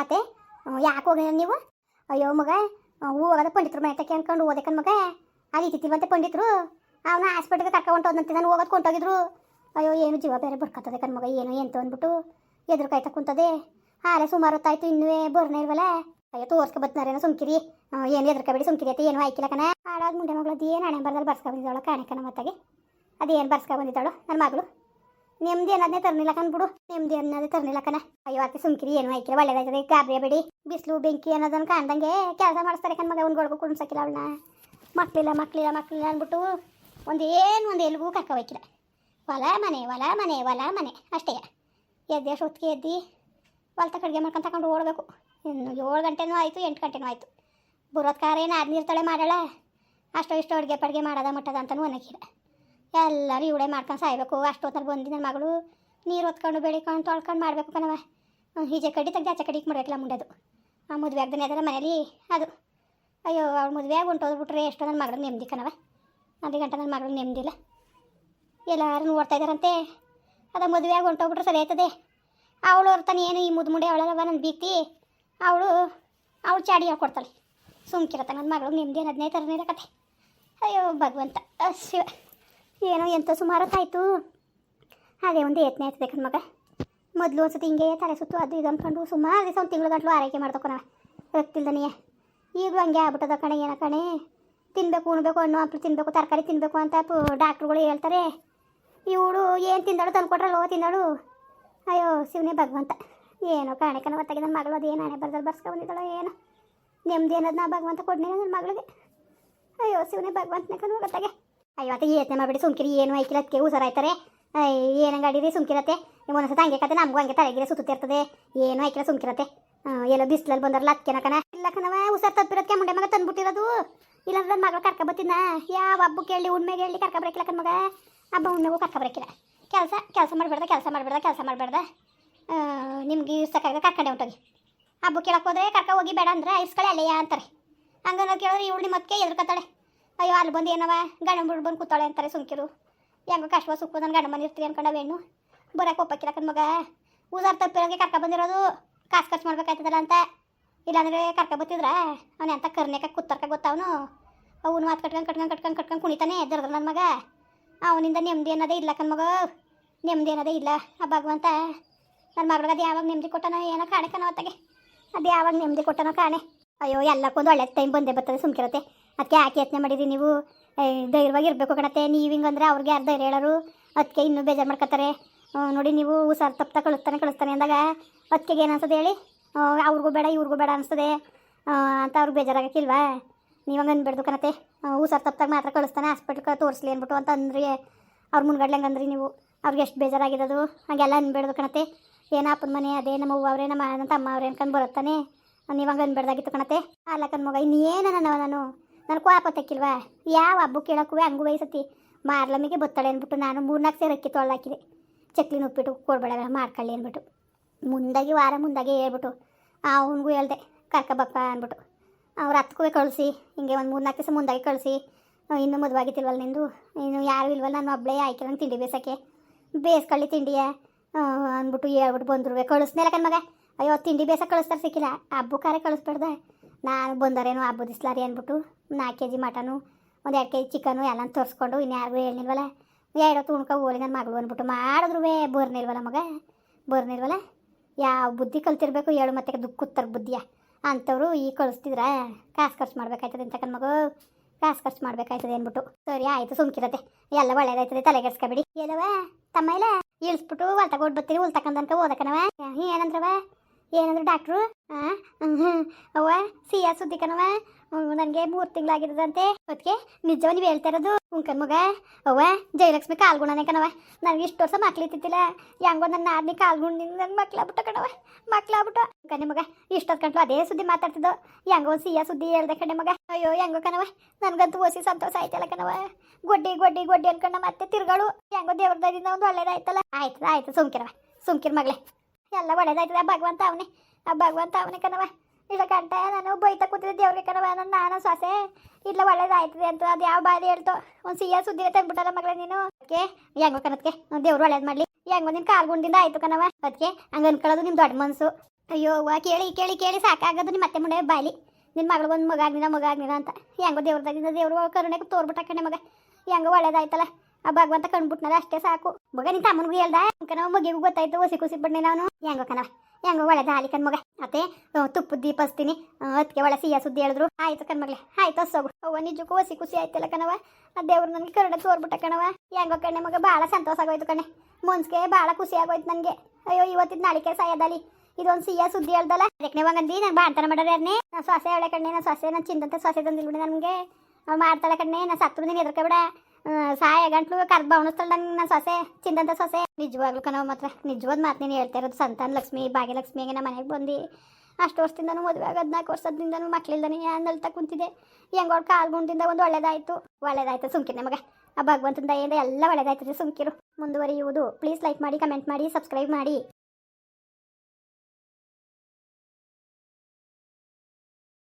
ಆತೆ ಯಾಕೆ ಹೋಗಿನ ನೀವು? ಅಯ್ಯೋ ಮಗ ಹೋಗೋದ ಪಂಡಿತರ ಮನೆ ತಕ್ಕೆ ಅನ್ಕೊಂಡು ಓದಕ್ಕನ್ ಮಗ. ಅಲ್ಲಿ ಇತ್ತಿಲ್ವಂತೆ ಪಂಡಿತರು? ಅವನ ಹಾಸ್ಪಿಟ್ಲಿಗೆ ಕರ್ಕೊಂಡು ಹೋದಂತೆ ನಾನು ಹೋಗೋದು ಕೊಂಟೋಗಿದ್ರು. ಅಯ್ಯೋ, ಏನು ಜೀವ ಬೇರೆ ಬರ್ಕತ್ತದೆ ಕಣ್ ಮಗ, ಏನು ಎಂತ ಅಂದ್ಬಿಟ್ಟು. ಎದುರು ಕಾಯ್ತಾ ಕುಂತದೆ. ಹಾಲೆ ಸುಮಾರು ಹೊತ್ತಾಯ್ತು ಇನ್ನೂ ಬರ್ನೇ ಇಲ್ವಲ್ಲ ಅಯ್ಯೋ, ತೋರ್ಸ್ಕೊ ಬತ್ನಾರೇನೋ ಸುಮ್ಕಿರಿ. ಏನು ಎದ್ರಕಬೇಡಿ ಸುಮ್ಕಿರಿ ಅಂತ ಏನು ಆಯ್ಕಿಲ್ಲ ಕಣ. ಮುಂದೆ ಮುಂಡೆ ಮಗಳದ್ದು ಏನು ಹಣೆ ಬರ್ದಲ್ಲಿ ಬರ್ಸ್ಕೊ ಬಂದಿದ್ದಾಳು ಕಾಣೆ ಕಣ ಮತ್ತಾಗೆ. ಅದೇನು ಬರ್ಸ್ಕೊ ಬಂದಿದ್ದಾಳು ನನ್ನ ಮಗಳು. ನೆಮ್ಮದಿ ಅನ್ನೋದೇ ತರ್ನಿಲ್ಲ ಕಣ್ಬಿಡು ನೆಮ್ಮದಿ ಅನ್ನೋದೇ ತರ್ನಿಲ್ಲ ಕಣ. ಅಯ್ಯೋ, ಅತ್ತೆ ಸುಮ್ಕಿರಿ, ಏನು ಆಯ್ಕಿಲ್ಲ ಒಳ್ಳೇದಾಯ್ತದೆ, ಗಾಬರಿ ಬೇಡಿ. ಬಿಸಿಲು, ಬೆಂಕಿ ಅನ್ನೋದನ್ನ ಕಾಣ್ದಂಗೆ ಕೆಲಸ ಮಾಡಿಸ್ತಾರೆ ಕಣ್ಮಗ ಮಗ ಒಂದು ಕುಣ್ಸಕ್ಕಿಲ್ಲ ಅವಳನ್ನ. ಮಕ್ಕಳಿಲ್ಲ ಮಕ್ಕಳಿಲ್ಲ ಮಕ್ಕಳಿಲ್ಲ ಅಂದ್ಬಿಟ್ಟು ಒಂದು ಏನು ಒಂದು ಎಲ್ಗೂ ಕರ್ಕ ಹೋಯ್ಕಿಲ್ಲ ಹೊಲ, ಮನೆ ಹೊಲ ಮನೆ ಹೊಲ, ಮನೆ, ಅಷ್ಟೇ. ಎದ್ದೆ ಹೊತ್ತಿಗೆ ಎದ್ದು? ಹೊಲ್ತ ಕಡೆಗೆ ಮಾಡ್ಕೊಂಡು ತಗೊಂಡು ಓಡಬೇಕು. ಇನ್ನು ಏಳು ಗಂಟೆನೂ ಆಯಿತು, ಎಂಟು ಗಂಟೆನೂ ಆಯಿತು. ಬರೋದ್ಕಾರ ಏನು ಆದ್ ನೀರ್ತಾಳೆ ಮಾಡಾಳ ಅಷ್ಟೋ ಇಷ್ಟೋ ಅಡುಗೆ ಪಡ್ಗೆ ಮಾಡೋದ, ಮಟ್ಟದ ಅಂತಲೂ ಅನ್ನಕ್ಕಿಲ್ಲ ಎಲ್ಲರೂ ಇವಳೆ ಮಾಡ್ಕೊಂಡು ಸಾಯ್ಬೇಕು. ಅಷ್ಟೊತ್ತಲ್ಲಿ ಬಂದು ನನ್ನ ಮಗಳು, ನೀರು ಹೊತ್ಕೊಂಡು ಬೆಳಿಕೊಂಡು ತೊಳ್ಕೊಂಡು ಮಾಡಬೇಕು ಕಣವ ಈಜೆ ಕಡ್ಡಿ ತೆಗ್ದು ಆಚೆ ಕಡಿಗೆ ಮಾಡಬೇಕಲ್ಲ ಮುಂಡೆದು. ಆ ಮದುವೆ ಆಗ್ದನೇ ಅದರ ಮನೇಲಿ ಅದು. ಅಯ್ಯೋ, ಅವ್ಳು ಮದುವೆ ಆಗಿ ಹೊಂಟೋದ್ಬಿಟ್ರೆ ಎಷ್ಟೋ ನನ್ನ ಮಗಳು ನೆಮ್ಮದಿ ಕಣವ ಅದೇ ಗಂಟೆ ನನ್ನ ಮಗಳು ನೆಮ್ಮದಿಲ್ಲ ಎಲ್ಲರೂ ನೋಡ್ತಾ ಇದ್ದಾರಂತೆ. ಅದ ಮದುವೆ ಆಗಿ ಹೊಂಟೋಗ್ಬಿಟ್ರೆ ಸರಿ ಆಯ್ತದೆ. ಅವಳು ಹೊರ್ತಾನೆ, ಏನು ಈ ಮುದ್ದು ಮುಂಡೆ ಅವಳಲ್ಲವ ನನ್ನ ಬೀತಿ ಅವಳು ಅವಳು ಚಾಡಿ ಹೇಳ್ಕೊಡ್ತಾಳೆ. ಸುಮ್ಕಿರತ್ತ ನನ್ನ ಮಗಳು ನೆಮ್ಮದಿ ಅನ್ನೋದನ್ನೇ ತರನೇ ಕತೆ ಅಯ್ಯೋ, ಭಗವಂತ ಶಿವ ಏನೋ ಎಂತ ಸುಮಾರು ಹಾಗೆ ಅದೇ ಒಂದು ಯತ್ನ ಕಣ್ ಮಗ. ಮೊದಲು ಒಂದ್ಸತಿ ಹಿಂಗೆ ತಲೆ ಸುತ್ತು ಅದು ಇದು ಅಂದ್ಕೊಂಡು ಸುಮಾರು ದಿವಸ ಒಂದು ತಿಂಗಳು ಗಂಟಲು ಆರೈಕೆ ಮಾಡ್ದಕ್ಕ ನಾವು. ಈಗ ಈಗಲೂ ಹಂಗೆ ಆಗ್ಬಿಟ್ಟದ ಕಣೆ, ಏನ ಕಣೆ? ತಿನ್ನಬೇಕು ಉಣ್ಬೇಕು, ಹಣ್ಣು, ಹಂಪಲು ತಿನ್ನಬೇಕು ತರಕಾರಿ ತಿನ್ನಬೇಕು ಅಂತ ಡಾಕ್ಟ್ರುಗಳು ಹೇಳ್ತಾರೆ. ಇವಳು ಏನು ತಿಂದಾಳು ತಂದ್ಕೊಟ್ರಲ್ಲೋ ತಿಂದಾಳು? ಅಯ್ಯೋ, ಶಿವನೇ ಭಗವಂತ. ಏನೋ ಕಾಣೆ ಕಣ ಗೊತ್ತಾಗಿ ನನ್ನ ಮಗಳು ಅದೇನು ಹಣೆ ಬರ್ದಲ್ಲಿ ಬರ್ಸ್ಕೊ ಬಂದಿದ್ದಾಳೋ ಏನೋ. ನೆಮ್ಮದಿ ಅನ್ನೋದು ನಾ ಭಗವಂತ ಕೊಡ್ನಿ ನನ್ನ ಮಗಳಿಗೆ. ಅಯ್ಯೋ, ಶಿವನೇ ಭಗವಂತನೇ ಕಣ ಗೊತ್ತಾಗೆ ಅಯ್ಯೋ ಅತ್ತೆ ಯೋಚನೆ ಮಾಡಿಬಿಡಿ ಸುಮ್ಕಿರಿ, ಏನು ಐಕಿಲ್ಲ ಅದಕ್ಕೆ ಹುಷಾರಾಯ್ತಾರೆ ಏನಂಗೆ ಅಡಿರಿ ಸುಮ್ಕಿರತ್ತೆ? ಒಂದೊಂದ್ಸತ ಹಂಗೆ ಕತೆ, ನಮಗೂ ಹಂಗೆ ತಲೆಗಿರೆ ಸುತ್ತಿರ್ತದೆ ಏನು ಐಕಿಲ್ಲ ಸುಮ್ಕಿರತ್ತೆ? ಎಲ್ಲೋ ಬಿಸ್ಲಲ್ಲಿ ಬಂದಾರಲ್ಲ ಅದಕ್ಕೆ ಕಣ. ಇಲ್ಲ ಕಣವ ಹುಷಾರ್ ತಪ್ಪಿರೋದಕ್ಕೆ ಮುಂಡೆ ಮಗ ತಂದ್ಬಿಟ್ಟಿರೋದು. ಇಲ್ಲಾಂದ್ರೆ ನನ್ನ ಮಗಳು ಕರ್ಕ ಬತ್ತಿನ ಯಾವ ಹಬ್ಬಕ್ಕೆ ಕೇಳಿ ಉಣ್ಮೆಗೆ ಹೇಳಿ ಕರ್ಕ ಬರಕಿಲ್ಲ ಕಣ್ಮಗ ಹಬ್ಬ ಉಣ್ಮೆಗೂ ಕರ್ಕ ಕೆಲಸ ಕೆಲಸ ಮಾಡಬೇಡ್ದ ಕೆಲಸ ಮಾಡಬೇಡ್ದ ಕೆಲಸ ಮಾಡಬೇಡ್ದ. ನಿಮ್ಗೆ ಇರ್ಸಕ್ಕಾಗ ಕರ್ಕೊಂಡೆ ಹೊಂಟೋಗಿ. ಹಬ್ಬ ಕೇಳಕ್ಕೆ ಹೋದ್ರೆ ಕರ್ಕ ಹೋಗಿ ಬೇಡ ಅಂದ್ರೆ ಇಸ್ಕೊಳ್ಳೆ ಅಲ್ಲಯ್ಯ ಅಂತಾರೆ. ಹಂಗಂದ್ರೆ ಕೇಳಿದ್ರೆ ಇವಳು ನಿಮ್ಮ ಮತ್ತೆ ಎದ್ರಕತ್ತಾಳೆ ಅಯ್ಯೋ, ಅಲ್ಲಿ ಬಂದು ಏನವ? ಗಂಡ ಬಿಡು ಬಂದು ಕೂತಾಳೆ ಅಂತಾರೆ ಸುಮ್ಕಿರು. ಹೆಂಗೋ ಕಷ್ಟ ಸುಕ್ಕು ನನ್ನ ಗಂಡ ಮನೆ ಇರ್ತೀನಿ ಅನ್ಕೊಂಡವೇನು ಬರಕ್ಕೆ ಒಪ್ಪಕ್ಕಿರಕನ್ ಮಗ. ಉದಾರ್ ತಪ್ಪಿರೋಂಗೆ ಕರ್ಕ ಬಂದಿರೋದು. ಕಾಸು ಖರ್ಚು ಮಾಡ್ಬೇಕಾಯ್ತದಲ್ಲ ಅಂತ. ಇಲ್ಲಾಂದ್ರೆ ಕರ್ಕ ಬತ್ತಿದ್ರ ಅವನ ಎಂತ ಕರ್ನೇಕ ಕೂತರ್ಕ ಗೊತ್ತವನು? ಅವನು ಮಾತು ಕಟ್ಕೊಂಡು ಕಟ್ಕೊಂಡು ಕಟ್ಕೊಂಡು ಕಟ್ಕೊಂಡು ಕುಣಿತಾನೆ ಎದ್ರದ್ರ ನನ್ನ ಮಗ. ಅವನಿಂದ ನೆಮ್ಮದಿ ಅನ್ನೋದೇ ಇಲ್ಲ ಕನ್ ಮಗ. ನೆಮ್ಮದಿ ಅನ್ನೋದೇ ಇಲ್ಲ. ಆ ಭಗವಂತ ನನ್ನ ಮಗಳಿಗೆ ಅದು ಯಾವಾಗ ನೆಮ್ಮದಿ ಕೊಟ್ಟನೋ ಏನೋ ಕಾಣೆ ಹೊತ್ತಾಗೆ ಅದು ಯಾವಾಗ ನೆಮ್ಮದಿ ಕೊಟ್ಟನೋ ಕಾಣೆ. ಅಯ್ಯೋ, ಎಲ್ಲಕ್ಕೊಂದು ಒಳ್ಳೆ ಟೈಮ್ ಬಂದೇ ಬರ್ತದೆ ಸುಮ್ಕಿರತ್ತೆ. ಅದಕ್ಕೆ ಯಾಕೆ ಯತ್ನೆ ಮಾಡಿರಿ ನೀವು. ಧೈರ್ಯವಾಗಿ ಇರಬೇಕು ಕಣತ್ತೆ. ನೀವು ಹಿಂಗಂದ್ರೆ ಅವ್ರಿಗೆ ಯಾರು ಧೈರ್ಯ ಹೇಳೋರು? ಅದಕ್ಕೆ ಇನ್ನೂ ಬೇಜಾರು ಮಾಡ್ಕೊತಾರೆ ನೋಡಿ ನೀವು ಹುಷಾರು ತಪ್ಪ ಕಳಿಸ್ತಾನೆ ಕಳಿಸ್ತಾನೆ ಅಂದಾಗ ಅದಕ್ಕೆ ಏನು ಅನ್ಸದೆ ಹೇಳಿ? ಅವ್ರಿಗೂ ಬೇಡ, ಇವ್ರಿಗೂ ಬೇಡ ಅನಿಸ್ತದೆ ಅಂತ ಅವ್ರಿಗೆ ಬೇಜಾರಾಗಕ್ಕಿಲ್ವಾ? ನೀವು ಹಂಗೆ ಕಣತ್ತೆ. ಕಣತೆ ಹುಷಾರು ತಪ್ಪಾಗ ಮಾತ್ರ ಕಳಿಸ್ತಾನೆ ಹಾಸ್ಪಿಟ್ಲ್ಗೆ ತೋರಿಸ್ಲಿ ಅಂದ್ಬಿಟ್ಟು ಅಂತ ಅಂದ್ರಿ. ಅವ್ರ ಮುನ್ಗಡ್ಲೆ ಹಂಗಂದ್ರಿ ನೀವು. ಅವ್ರಿಗೆ ಎಷ್ಟು ಬೇಜಾರಾಗಿರೋದು ಹಾಗೆಲ್ಲ ಅನ್ಬೇಡ್ದು ಕಣತೆ ಏನೋ ಅಪ್ಪನ ಮನೆ, ಅದೇ ನಮ್ಮ ಅವ್ವ ಅವರೇ, ನಮ್ಮ ತಮ್ಮ ಅವ್ರೆ ಅನ್ಕೊಂಡು ಬರುತ್ತಾನೆ. ನೀವು ಹಂಗೆ ಅನ್ಬೇಡ್ದಾಗಿತ್ತು ಕಣತೆ ಅಲ್ಲ ಕಣ್ಮಗ, ಇನ್ನೇನ ನಾನು ನಾನು ನಾನು ಕೋಪ ತಕ್ಕಿಲ್ವಾ? ಯಾವ ಹಬ್ಬ ಕೇಳಕ್ಕೂ ಹಂಗೂ ವಯಸ್ಸತಿ. ಮಾರ್ಲಮ್ಮಿಗೆ ಬತ್ತಾಳೆ ಅಂದ್ಬಿಟ್ಟು ನಾನು ಮೂರ್ನಾಲ್ಕು ಸೇರು ಅಕ್ಕಿ ತೊಳ್ದಾಕಿದೆ ಚಕ್ಲಿನ ಉಪ್ಪಿಟ್ಟು ಕೊಡ್ಬೇಡ ಮಾಡ್ಕೊಳ್ಳಿ ಅಂದ್ಬಿಟ್ಟು. ಮುಂದಾಗಿ ವಾರ ಮುಂದಾಗೆ ಹೇಳ್ಬಿಟ್ಟು, ಅವನಿಗೂ ಹೇಳ್ದೆ ಕರ್ಕಬಪ್ಪ ಅಂದ್ಬಿಟ್ಟು. ಅವ್ರು ಹತ್ತಕ್ಕೂ ಕಳಿಸಿ, ಹಿಂಗೆ ಒಂದು ಮೂರ್ನಾಲ್ಕು ದಿವಸ ಮುಂದಾಗಿ ಕಳಿಸಿ. ಇನ್ನೂ ಮದುವಾಗಿತ್ತಿಲ್ವಲ್ಲ ನಿಂದು? ಇನ್ನು ಯಾರು ಇಲ್ವಲ್ಲ, ನಾನು ಒಬ್ಬಳೇ ಆಯ್ಕೆ, ನಂಗೆ ತಿಂಡಿ ಬೇಸಕ್ಕೆ. ಬೇಯಿಸ್ಕೊಳ್ಳಿ ತಿಂಡಿಯ ಅಂದ್ಬಿಟ್ಟು ಹೇಳ್ಬಿಟ್ಟು ಬಂದ್ರು ಕಳಿಸ್ನೇಲ ಕಣ್ಮಗ ಅಯ್ಯೋ, ತಿಂಡಿ ಬೇಸ ಕಳಿಸ್ತಾರೆ ಸಿಕ್ಕಿಲ್ಲ. ಹಬ್ಬಕ್ಕಾರೆ ಕಳಿಸ್ಬೇಡ್ದೆ. ನಾನು ಬಂದರೇನು ಹಬ್ಬದ ಇಸ್ಲಾರಿ ಅಂದ್ಬಿಟ್ಟು ನಾಲ್ಕು ಕೆ ಜಿ ಮಟನು, ಒಂದು ಎರಡು ಕೆ ಜಿ ಚಿಕನು ಎಲ್ಲ ತೋರಿಸ್ಕೊಂಡು ಇನ್ನು ಯಾರಿಗೂ ಹೇಳಿಲ್ವಲ್ಲ ಎರಡು ತುಣ್ಕೊ ಹೋಲಿ ನನ್ನ ಮಗಳು ಅಂದ್ಬಿಟ್ಟು ಮಾಡಿದ್ರು ಬರ್ನಿಲ್ವಲ್ಲ ಮಗ? ಬರ್ನಿಲ್ವಲ್ಲ? ಯಾವ ಬುದ್ಧಿ ಕಲ್ತಿರ್ಬೇಕು ಹೇಳು ಮತ್ತೆ ದುಃಖ ಬುದ್ಧಿಯ. ಅಂಥವ್ರು ಈ ಕಳಿಸ್ತಿದ್ರ, ಕಾಸು ಖರ್ಚು ಮಾಡ್ಬೇಕಾಯ್ತದೆ ಅಂತ ಮಗು. ಕಾಸು ಖರ್ಚು ಮಾಡ್ಬೇಕಾಯ್ತದೆ ಅಂದ್ಬಿಟ್ಟು ಸರಿ, ಆಯಿತು, ಸುಮ್ಕಿರತ್ತೆ. ಎಲ್ಲ ಒಳ್ಳೇದಾಯ್ತದೆ ತಲೆಗೆಡ್ಸ್ಕೊಬೇಡಿ ಎಲ್ಲವ, ತಮ್ಮ ಇಲ್ಲ ಇಳಿಸ್ಬಿಟ್ಟು ಹೊಲ್ ತಗೊಂಡು ಬರ್ತೀರಿ ಹುಲ್ ಓದಕ್ಕನವ ಏನಂದ್ರವ ಏನಂದ್ರೆ ಡಾಕ್ಟ್ರು ಅವ್ವ, ಸಿಯಾ ಸುದ್ದಿ ಕಣವ ನನಗೆ ಮೂರು ತಿಂಗಳಾಗಿರೋದಂತೆ ಅದಕ್ಕೆ ನಿಜವ ನೀವು ಹೇಳ್ತಾ ಇರೋದು ಉಂಕನ್ ಮಗ. ಅವ್ವ, ಜಯಲಕ್ಷ್ಮಿ ಕಾಲ್ಗುಣನೆ ಕಣವ ನನಗೆ ಇಷ್ಟು ವರ್ಷ ಮಕ್ಳಿತ್ತಿಲ್ಲ ಹೆಂಗೋ ನನ್ನ ಆದ್ನಿ ಕಾಲ್ಗುಣದಿಂದ ನನ್ನ ಮಕ್ಳಾಗ್ಬಿಟ್ಟು ಕಣವ ಮಕ್ಳಾಗ್ಬಿಟ್ಟು ಕಣೆ ಮಗ, ಇಷ್ಟೊತ್ತು ಗಂಟು ಅದೇ ಸುದ್ದಿ ಮಾತಾಡ್ತಿದ್ದು. ಹೆಂಗೋ ಸಿಯಾ ಸುದ್ದಿ ಹೇಳ್ದೆ ಕಣೆ ಮಗ. ಅಯ್ಯೋ, ಹೆಂಗೋ ಕಣವ ನನಗಂತೂ ಓಸಿ ಸಂತೋಷ ಆಯ್ತಲ್ಲ ಕಣವ ಗೊಡ್ಡಿ ಗೊಡ್ಡಿ ಗೊಡ್ಡಿ ಅನ್ಕೊಂಡ ಮತ್ತೆ ತಿರ್ಗಳು ಹೆಂಗೋ ದೇವ್ರದಿಂದ ಒಂದು ಒಳ್ಳೇದಾಯ್ತಲ್ಲ. ಆಯ್ತು ಆಯ್ತು. ಸುಮ್ಕಿರವ ಸುಮ್ಕಿರ್ ಮಗಳೇ. ಎಲ್ಲ ಒಳ್ಳೇದಾಯ್ತದ. ಭಗವಂತ ಅವನೇ, ಆ ಭಗವಂತ ಅವನೇ ಕಣವ ಇಲ್ಲ ಗಂಟ ನಾನು ಬೈತಾ ಕೂತಿದ್ದೆ ದೇವ್ರಿಗೆ ಕಣವ ನನ್ನ ನಾನು ಸೊಸೆ. ಇಲ್ಲ ಒಳ್ಳೇದಾಯ್ತದೆ ಅಂತ ಅದು ಯಾವ ಬಾರಿ ಹೇಳ್ತು. ಒಂದು ಸಿಹಿಯ ಸುದ್ದಿ ತಂದ್ಬಿಟ್ಟಲ್ಲ ಮಗಳೇ ನೀನು? ಅದಕ್ಕೆ, ಹೆಂಗೋ ಕಣದ್ಕೆ ದೇವ್ರು ಒಳ್ಳೇದು ಮಾಡ್ಲಿ. ಹೆಂಗೋ ನಿನ್ ಕಾಲ್ಗುಂಡಿಂದ ಆಯ್ತು ಕಣವ ಅದಕ್ಕೆ ಹಂಗೆ ಅನ್ಕೊಳ್ಳೋದು ನಿಮ್ಮ ದೊಡ್ಡ ಮನಸ್ಸು ಅಯ್ಯೋ ವಾ ಕೇಳಿ ಕೇಳಿ ಕೇಳಿ, ಸಾಕಾಗದು ನಿಮ್ಮ ಮತ್ತೆ ಮುಂಡೆ ಬಾಲಿ ನಿನ್ನ ಮಗಳಿಗೊಂದು ಮಗ ಆಗ್ನಿನ ಮಗ ಆಗ್ನಿನ ಅಂತ. ಹೆಂಗೋ ದೇವ್ರದಾಗಿಂದ ದೇವ್ರು ಕರುಣೆಗೆ ತೋರ್ಬಿಟ್ಟ ಕಣೆ ಮಗ. ಹೆಂಗೋ ಒಳ್ಳೇದಾಯ್ತಲ್ಲ. ಆ ಭಗವಂತ ಕಂಡ್ಬಿಟ್ನಲ್ಲ ಅಷ್ಟೇ ಸಾಕು. ಮಗ ನಿಂತ ಅಮ್ಮನಿಗೂ ಹೇಳ್ದ? ಕನವ ಮಗಿಗೂ ಗೊತ್ತಾಯ್ತು ಹೊಸಿ ಕುಸಿ ಬಿಡ್ನೆ ನಾನು. ಹೆಂಗೋ ಕಣವ ಹೆಂಗೋ ಒಳ್ಳೆ ಹಾಲಿ ಕಣ್ ಮಗ. ಅತ್ತೆ ತುಪ್ಪದ ದೀಪ ಹಚ್ತೀನಿ. ಅದಕ್ಕೆ ಒಳ್ಳೆ ಸಿಹಿಯ ಸುದ್ದಿ ಹೇಳಿದ್ರು. ಆಯ್ತು ಕಣ್ ಮಗ್ಲೆ ಆಯ್ತು ಹಸೋಗು ಅವ್ವ, ನಿಜಕ್ಕೂ ಹೊಸಿ ಖುಷಿ ಆಯ್ತಲ್ಲ ಕಣವ ದೇವ್ರು ನನಗೆ ಕರುಣೆ ತೋರ್ಬಿಟ್ಟ ಕಣವ ಹೆಂಗೋ ಕಣ್ಣೆ ಮಗ ಭಾಳ ಸಂತೋಷ ಆಗೋಯ್ತು ಕಣೆ. ಮುನ್ಸ್ಗೆ ಭಾಳ ಖುಷಿ ಆಗೋಯ್ತು ನನಗೆ. ಅಯ್ಯೋ, ಇವತ್ತಿದ್ ನಾಳಿಕೆ ಸಾಯದಲ್ಲಿ ಇದೊಂದು ಸಿಹಿಯ ಸುದ್ದಿ ಹೇಳ್ದಲ್ಲ. ಅದಕ್ಕೆ ಒಂದಿ ನಾನು ಬಾಣ್ತನ ಮಾಡೋರು ಯಾರನ್ನೇ ನಾನು ಸೊಸೆ ಹೇಳೆ ಕಣ್ಣೆ ನಾನು ಸೊಸೆ ನಾನು ಚಿಂದಂತೆ ಸೊಸೆ ತಂದಿಲ್ಬಿಡಿ ನನಗೆ. ಅವ್ಳು ಮಾಡ್ತಾಳೆ ಕಣ್ಣೆ ಸತ್ತು ನೀನು ಎದ್ರಕಬೇಡ ಸಾಯ ಗಂಟ್ಲು ಕರ್ದು ಬವಣಿಸ್ತಾಳೆ ನಂಗೆ ನನ್ನ ಸೊಸೆ, ಚಿಂದಂತ ಸೊಸೆ. ನಿಜವಾಗ್ಲೂ ಕಣವ ಮಾತ್ರ ನಿಜವಾದ ಮಾತು ನೀನು ಹೇಳ್ತಾ ಇರೋದು ಸಂತಾನ ಲಕ್ಷ್ಮಿ ಭಾಗ್ಯಲಕ್ಷ್ಮಿಗೆ ನಮ್ಮ ಮನೆಗೆ ಬಂದು. ಅಷ್ಟು ವರ್ಷದಿಂದನೂ ಮದುವೆ ಆಗಿ ಹದಿನಾಲ್ಕು ವರ್ಷದಿಂದನೂ ಏನು ನಲ್ತಾ ಕುಂತಿದೆ. ಹೆಂಗೋರ್ ಕಾಲ್ ಗುಂಡಿಂದ ಒಂದು ಒಳ್ಳೇದಾಯ್ತು. ಒಳ್ಳೇದಾಯ್ತು ಸುಂಕಿ ನಮಗೆ. ಆ ಭಗವಂತನ ದಯೆಯಿಂದ ಎಲ್ಲ ಒಳ್ಳೇದಾಯ್ತದೆ ಸುಮ್ಕಿರು. ಮುಂದುವರಿಯುವುದು. ಪ್ಲೀಸ್ ಲೈಕ್ ಮಾಡಿ ಕಮೆಂಟ್ ಮಾಡಿ ಸಬ್ಸ್ಕ್ರೈಬ್ ಮಾಡಿ.